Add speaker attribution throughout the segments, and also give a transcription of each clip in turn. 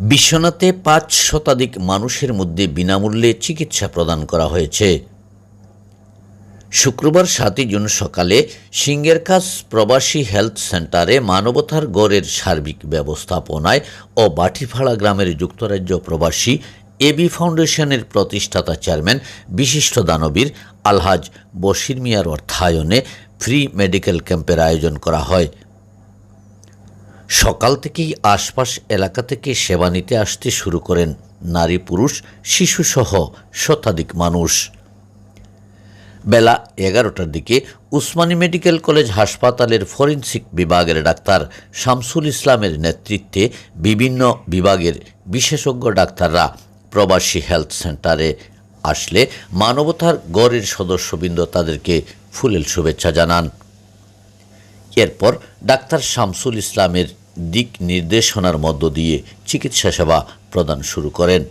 Speaker 1: বিশ্বনাথে পাঁচ শতাধিক মানুষের মধ্যে বিনামূল্যে চিকিৎসা প্রদান করা হয়েছে। শুক্রবার সাতই জুন সকালে সিঙ্গের কাছ প্রবাসী হেলথ সেন্টারে মানবতার গড়ের সার্বিক ব্যবস্থাপনায় ও বাটিফাড়া গ্রামের যুক্তরাজ্য প্রবাসী এবি ফাউন্ডেশনের প্রতিষ্ঠাতা চেয়ারম্যান বিশিষ্ট দানবীর আলহাজ বশির মিয়ার অর্থায়নে ফ্রি মেডিকেল ক্যাম্পের আয়োজন করা হয়। সকাল থেকেই আশপাশ এলাকা থেকে সেবা নিতে আসতে শুরু করেন নারী পুরুষ শিশুসহ শতাধিক মানুষ। বেলা এগারোটার দিকে উসমানী মেডিকেল কলেজ হাসপাতালের ফরেনসিক বিভাগের ডাক্তার শামসুল ইসলামের নেতৃত্বে বিভিন্ন বিভাগের বিশেষজ্ঞ ডাক্তাররা প্রবাসী হেলথ সেন্টারে আসলে মানবতার গড়ের সদস্যবৃন্দ তাদেরকে ফুলেল শুভেচ্ছা জানান। এরপর ডাক্তার শামসুল ইসলামের দিক নির্দেশনার মধ্য দিয়ে চিকিৎসা সেবা প্রদান শুরু করেন।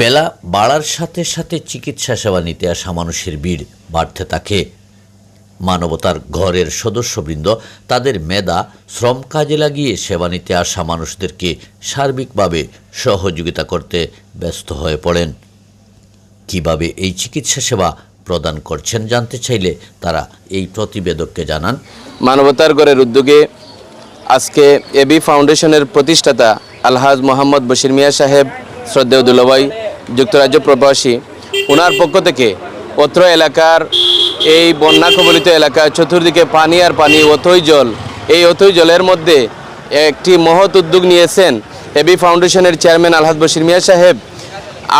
Speaker 1: বেলা বাড়ার সাথে সাথে চিকিৎসা সেবা নিতে আসা মানুষের ভিড় বাড়তে থাকে। মানবতার ঘরের সদস্যবৃন্দ, তাদের মেধা, শ্রম কাজে লাগিয়ে সেবা নিতে আসা মানুষদেরকে সার্বিকভাবে সহযোগিতা করতে ব্যস্ত হয়ে পড়েন। কীভাবে এই চিকিৎসা সেবা প্রদান করছেন জানতে চাইলে তারা এই প্রতিবেদককে জানান।
Speaker 2: মানবতার গড়ের উদ্যোগে আজকে এবি ফাউন্ডেশনের প্রতিষ্ঠাতা আলহাজ মোহাম্মদ বশির মিয়া সাহেব, শ্রদ্ধেয় দুলাভাই, যুক্তরাজ্য প্রবাসী ওনার পক্ষ থেকে অত্র এলাকার এই বন্যা কবলিত এলাকা চতুর্দিকে পানি আর পানি অথই জল। এই অথই জলের মধ্যে একটি মহৎ উদ্যোগ নিয়েছেন এবি ফাউন্ডেশনের চেয়ারম্যান আলহাদ বশির মিয়া সাহেব।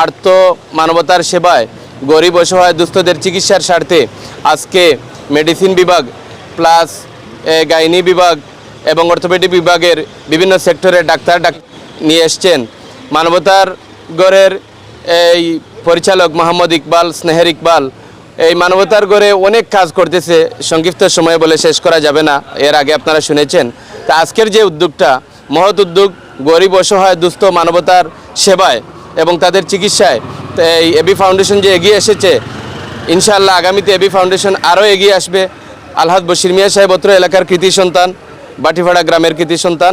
Speaker 2: আর্ত মানবতার সেবায় গরিব, অসহায়, দুস্থদের চিকিৎসার স্বার্থে আজকে মেডিসিন বিভাগ প্লাস গাইনি বিভাগ এবং অর্থোপেডিক বিভাগের বিভিন্ন সেক্টরের ডাক্তার ডাক নিয়ে এসছেন। মানবতার গড়ের এই পরিচালক মোহাম্মদ ইকবাল, স্নেহের ইকবাল এই মানবতার গড়ে অনেক কাজ করতেছে, সংক্ষিপ্ত সময়ে বলে শেষ করা যাবে না, এর আগে আপনারা শুনেছেন। তা আজকের যে উদ্যোগটা, মহৎ উদ্যোগ, গরিব, অসহায়, দুস্থ মানবতার সেবায় এবং তাদের চিকিৎসায় এই এবি ফাউন্ডেশন যে এগিয়ে এসেছে, ইনশাআল্লাহ আগামীতে এবি ফাউন্ডেশন আরও এগিয়ে আসবে। আলহাদ বশির মিয়া সাহেব অত্র এলাকার কৃতি সন্তান, বাটিফাড়া গ্রামের কৃতি সন্তান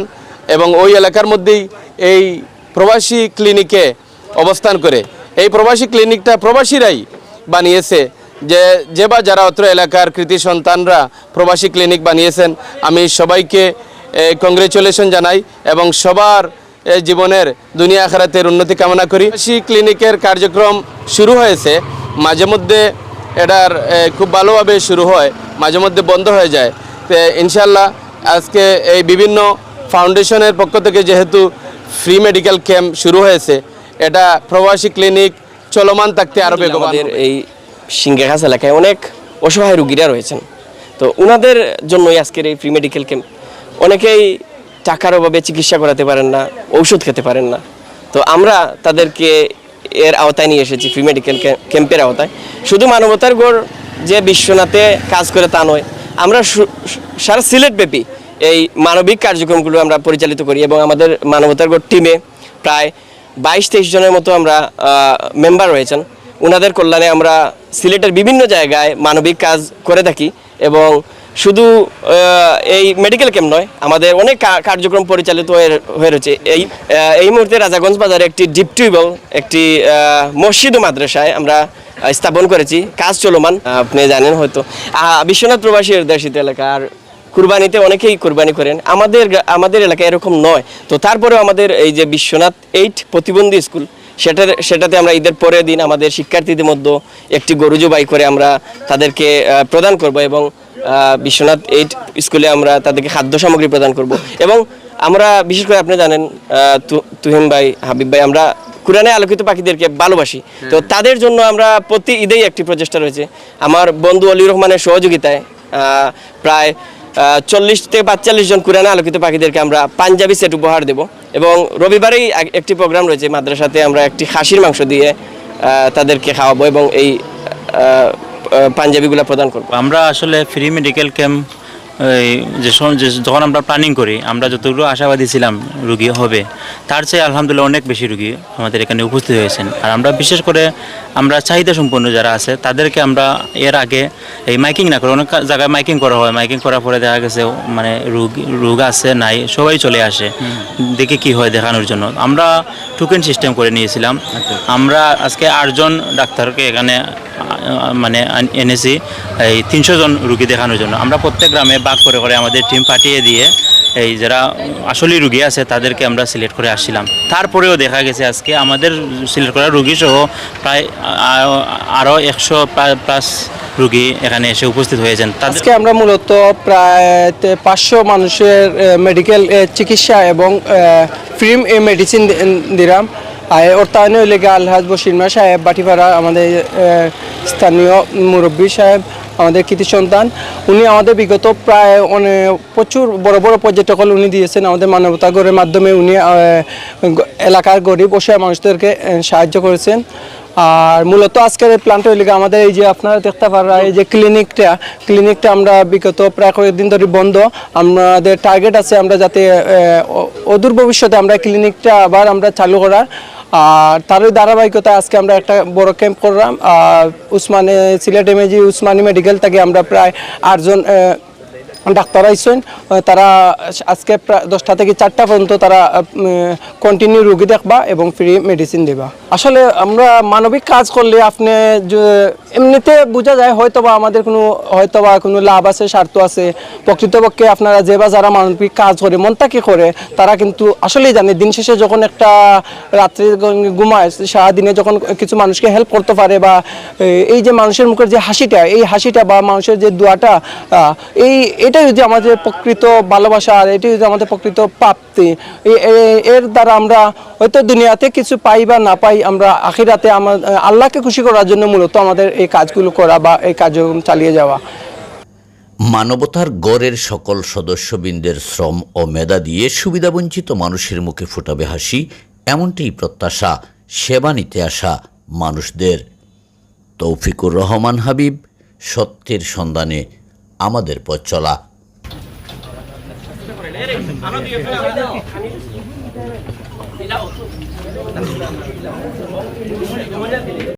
Speaker 2: এবং ওই এলাকার মধ্যেই এই প্রবাসী ক্লিনিকে অবস্থান করে। এই প্রবাসী ক্লিনিকটা প্রবাসীরাই বানিয়েছে। যে যে বা যারা অত্র এলাকার কৃতি সন্তানরা প্রবাসী ক্লিনিক বানিয়েছেন আমি সবাইকে কংগ্রেচুলেশন জানাই এবং সবার জীবনের দুনিয়া আখারাতের উন্নতি কামনা করি। প্রবাসী ক্লিনিকের কার্যক্রম শুরু হয়েছে মাঝে মধ্যে এটার খুব ভালোভাবে শুরু হয় মাঝে মধ্যে বন্ধ হয়ে যায়। তো ইনশাল্লাহ আজকে এই বিভিন্ন ফাউন্ডেশনের পক্ষ থেকে যেহেতু ফ্রি মেডিকেল ক্যাম্প শুরু হয়েছে এটা প্রবাসী ক্লিনিক চলমান থাকতে আরও বেগবান
Speaker 3: এই সিঙ্গাঘাস এলাকায় অনেক অসহায় রুগীরা রয়েছেন। তো ওনাদের জন্যই আজকের এই ফ্রি মেডিকেল ক্যাম্প অনেকেই টাকার অভাবে চিকিৎসা করাতে পারেন না, ঔষধ খেতে পারেন না। তো আমরা তাদেরকে এর আওতায় নিয়ে এসেছি ফ্রি মেডিকেল ক্যাম্পের আওতায়। শুধু মানবতার গড় যে বিশ্বনাথে কাজ করে তা নয়, আমরা সারা সিলেট ব্যাপী এই মানবিক কার্যক্রমগুলো আমরা পরিচালিত করি এবং আমাদের মানবতার গড় টিমে প্রায় বাইশ তেইশ জনের মতো আমরা মেম্বার রয়েছেন। ওনাদের কল্যাণে আমরা সিলেটের বিভিন্ন জায়গায় মানবিক কাজ করে থাকি এবং শুধু এই মেডিকেল ক্যাম্প নয়, আমাদের অনেক কার্যক্রম পরিচালিত হয়ে হয়ে রয়েছে। এই এই মুহূর্তে রাজাগঞ্জ বাজারে একটি ডিপ টিউবওয়েল একটি মসজিদ মাদ্রাসায় আমরা স্থাপন করেছি। কাজ চলমান আপনি জানেন হয়তো। বিশ্বনাথ প্রবাসী দেশিত এলাকা আর কুরবানিতে অনেকেই কুরবানি করেন। আমাদের আমাদের এলাকায় এরকম নয়। তো তারপরেও আমাদের এই যে বিশ্বনাথ এইট প্রতিবন্ধী স্কুল সেটার সেটাতে আমরা ঈদের পরের দিন আমাদের শিক্ষার্থীদের মধ্যে একটি গরু জবাই করে আমরা তাদেরকে প্রদান করব এবং বিশ্বনাথ এইট স্কুলে আমরা তাদেরকে খাদ্য সামগ্রী প্রদান করব। এবং আমরা বিশেষ করে আপনি জানেন আহ, তু- তুহিন ভাই হাবিব ভাই আমরা কোরআনে আলোকিত পাখিদেরকে ভালোবাসি। তো তাদের জন্য আমরা প্রতি ঈদেই একটি প্রচেষ্টা রয়েছে। আমার বন্ধু অলি রহমানের সহযোগিতায় প্রায় চল্লিশ থেকে পাঁচচল্লিশ জন কোরআনে আলোকিত পাখিদেরকে আমরা পাঞ্জাবি সেট উপহার দেব। এবং রবিবারেই এক- একটি প্রোগ্রাম রয়েছে মাদ্রাসাতে, আমরা একটি খাসির মাংস দিয়ে তাদেরকে খাওয়াবো এবং এই পাঞ্জাবিগুলো প্রদান করব।
Speaker 4: আমরা আসলে ফ্রি মেডিকেল ক্যাম্প এই যে যখন আমরা প্ল্যানিং করি আমরা যতগুলো আশাবাদী ছিলাম রুগী হবে তার চেয়ে আলহামদুলিল্লাহ অনেক বেশি রুগী আমাদের এখানে উপস্থিত হয়েছেন। আর আমরা বিশেষ করে আমরা চাহিদা সম্পন্ন যারা আছে তাদেরকে আমরা এর আগে এই মাইকিং না করে অনেক জায়গায় মাইকিং করা হয়। মাইকিং করার পরে দেখা গেছে মানে রোগ রোগ আছে নাই সবাই চলে আসে। দেখে কি হয় দেখানোর জন্য। আমরা টোকেন সিস্টেম করে নিয়েছিলাম। আমরা আজকে আটজন ডাক্তারকে এখানে মানে এনেছি। এই তিনশো জন রুগী দেখানোর জন্য। আমরা প্রত্যেক গ্রামে বাক করে করে আমাদের টিম পাঠিয়ে দিয়ে এই যারা আসলেই রুগী আছে, তাদেরকে আমরা সিলেক্ট করে আসছিলাম। তারপরেও দেখা গেছে আজকে আমাদের সিলেক্ট করা রুগী সহ প্রায় আরও একশো প্লাস রুগী এখানে এসে উপস্থিত হয়েছেন।
Speaker 5: আজকে আমরা মূলত প্রায় পাঁচশো মানুষের মেডিকেল চিকিৎসা এবং ফ্রি মেডিসিন দিলাম। অর্থায়নে গিয়ে আলহাজ বসিরমা সাহেব বাটিপাড়া আমাদের স্থানীয় মুরব্বী সাহেব, আমাদের কৃতি সন্তান, উনি আমাদের বিগত প্রায় অনেক প্রচুর বড় বড় পর্যটক উনি দিয়েছেন আমাদের মানবতা গড়ের মাধ্যমে উনি এলাকার গরিব অসহায় মানুষদেরকে সাহায্য করেছেন। আর মূলত আজকের প্ল্যান্ট হইলে আমাদের এই যে আপনারা দেখতে পারা এই যে ক্লিনিকটা ক্লিনিকটা আমরা বিগত প্রায় কয়েকদিন ধরে বন্ধ। আমাদের টার্গেট আছে আমরা যাতে অদূর ভবিষ্যতে আমরা ক্লিনিকটা আবার আমরা চালু করার। আর তারই ধারাবাহিকতা আজকে আমরা একটা বড় ক্যাম্প করলাম। উসমানে, সিলেট এমএজি উসমানী মেডিকেল থেকে আমরা প্রায় আটজন ডাক্তার আইসেন তারা আজকে দশটা থেকে চারটা পর্যন্ত তারা কন্টিনিউ রুগী দেখবা এবং ফ্রি মেডিসিন দেবা। আসলে আমরা মানবিক কাজ করলে আপনি এমনিতে বোঝা যায় হয়তো বা আমাদের কোনো হয়তো বা কোনো লাভ আছে, স্বার্থ আছে। প্রকৃতপক্ষে আপনারা যে বা যারা মানবিক কাজ করে মন থেকে করে, তারা কিন্তু আসলেই জানে, দিন শেষে যখন একটা রাত্রে ঘুমায়, সারাদিনে যখন কিছু মানুষকে হেল্প করতে পারে বা এই যে মানুষের মুখের যে হাসিটা, এই হাসিটা বা মানুষের যে দোয়াটা এই এটাই যদি আমাদের প্রকৃত ভালোবাসা আর এটাই যদি আমাদের প্রকৃত প্রাপ্তি। এর দ্বারা আমরা হয়তো দুনিয়াতে কিছু পাই বা না পাই, আমরা আখিরাতে আমার আল্লাহকে খুশি করার জন্য মূলত আমাদের এই কাজগুলো করা বা এই কার্যক্রম চালিয়ে যাওয়া।
Speaker 1: মানবতার গড়ের সকল সদস্যবৃন্দের শ্রম ও মেধা দিয়ে সুবিধাবঞ্চিত মানুষের মুখে ফুটাবে হাসি, এমনটিই প্রত্যাশা, সেবা নিতে আসা মানুষদের। তৌফিকুর রহমান হাবিব, সত্যের সন্ধানে আমাদের পথ চলা।